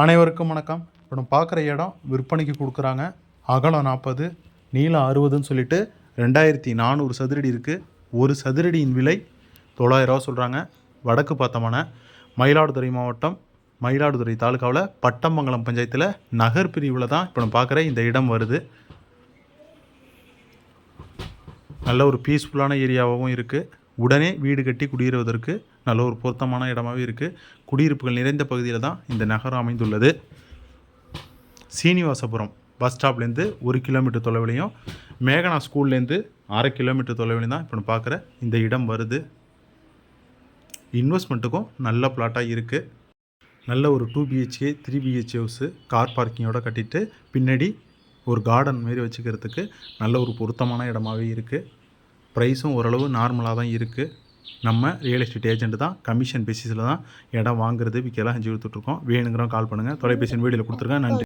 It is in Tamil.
அனைவருக்கும் வணக்கம். இப்போ நம்ம பார்க்குற இடம் விற்பனைக்கு கொடுக்குறாங்க. அகலம் நாற்பது நீளம் அறுபதுன்னு சொல்லிட்டு ரெண்டாயிரத்தி நானூறு சதுரடி இருக்குது ஒரு சதுரடியின் விலை தொள்ளாயிரரூவா சொல்கிறாங்க வடக்கு பார்த்தமான மயிலாடுதுறை மாவட்டம் மயிலாடுதுறை தாலுக்காவில் பட்டமங்கலம் பஞ்சாயத்தில் நகர் பிரிவில் தான் இப்போ நம்ம பார்க்குற இந்த இடம் வருது. நல்ல ஒரு பீஸ்ஃபுல்லான ஏரியாவாகவும் இருக்குது உடனே வீடு கட்டி குடியேறுவதற்கு நல்ல ஒரு பொருத்தமான இடமாகவே இருக்குது குடியிருப்புகள் நிறைந்த பகுதியில் தான் இந்த நகரம் அமைந்துள்ளது. சீனிவாசபுரம் பஸ் ஸ்டாப்லேருந்து ஒரு கிலோமீட்டர் தொலைவிலையும் மேகனா ஸ்கூல்லேருந்து அரை கிலோமீட்டர் தொலைவிலையும் தான் இப்போ நம்ம பார்க்குற இந்த இடம் வருது. இன்வெஸ்ட்மெண்ட்டுக்கும் நல்ல பிளாட்டாக இருக்குது நல்ல ஒரு two BHK three BH house car பார்க்கிங்கோட கட்டிட்டு பின்னாடி ஒரு கார்டன் மாரி வச்சுக்கிறதுக்கு நல்ல ஒரு பொருத்தமான இடமாவே இருக்குது ப்ரைஸும் ஓரளவு நார்மலாக தான் இருக்குது நம்ம ரியல் எஸ்டேட் ஏஜென்ட் தான் கமிஷன் பேசிஸில் தான் இடம் வாங்குறது விற்கலாம் செஞ்சு கொடுத்துட்ருக்கோம் வேணுங்கிறோம் கால் பண்ணுங்கள் தொலைபேசி வீடியோவில் கொடுத்துருக்கேன் நன்றி.